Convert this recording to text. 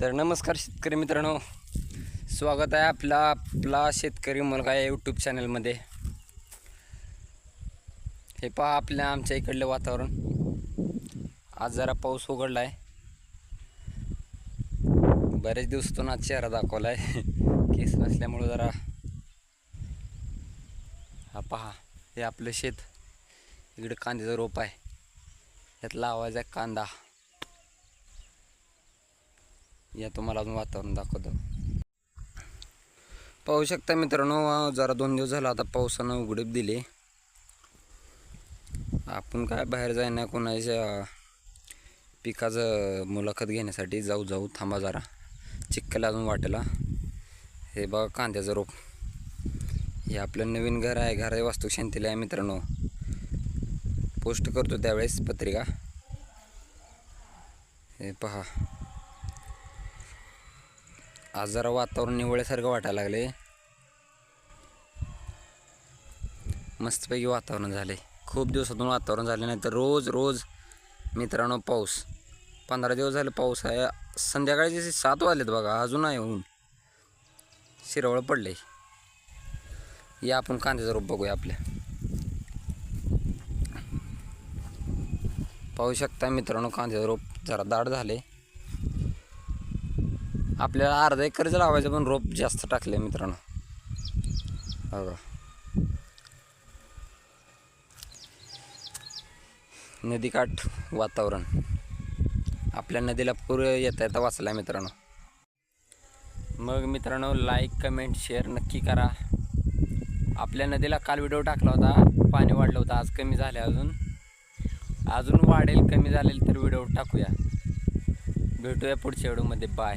तर नमस्कार शेतकरी मित्रांनो. स्वागत आहे आपला आपला शेतकरी मुलगा या यूट्यूब चॅनलमध्ये हे पहा आपल्या आमच्या इकडलं वातावरण. आज जरा पाऊस उघडला आहे बरेच दिवसातून आज चेहरा दाखवला आहे केस नसल्यामुळं जरा. हा पहा हे आपलं शेत. इकडं कांद्याचं रोप आहे. यात लावायचा आहे कांदा. या तुम्हाला अजून वातावरण दाखवतो. पाहू शकता मित्रांनो जरा दोन दिवस झाला आता पावसानं उघडीप दिली. आपण काय बाहेर जाईना कोणाच्या पिकाचं मुलाखत घेण्यासाठी जाऊ जाऊ थांबा जरा. चिक्कल अजून वाटेला. हे बघा कांद्याचं रोप. हे आपलं नवीन घर आहे घर आहे वास्तुशांतीला आहे मित्रांनो. पोस्ट करतो त्यावेळेस पत्रिका. हे पहा. आज जरा वातावरण निवळ्यासारखं वाटायला लागले मस्तपैकी वातावरण झाले खूप दिवसातून वातावरण झाले नाही तर रोज रोज मित्रांनो पाऊस. पंधरा दिवस झाले पाऊस आहे. संध्याकाळचे सात वाजलेत बघा अजून आहे ऊन. शिरवळ पडले या आपण कांद्याचा रोप बघूया आपल्या. पाहू शकता मित्रांनो कांद्याचं रोप जरा दाट झाले आपल्याला अर्धा एकरच लावायचं पण रोप जास्त टाकले मित्रांनो. बघा. नदीकाठ वातावरण. आपल्या नदीला पूर येता येता वाचला मित्रांनो. मग मित्रांनो लाईक कमेंट शेअर नक्की करा. आपल्या नदीला काल व्हिडिओ टाकला होता पाणी वाढलं होतं आज कमी झालं अजून. अजून वाढेल कमी झालेल तर व्हिडिओ टाकूया. भेटूया पुढच्या व्हिडिओमध्ये बाय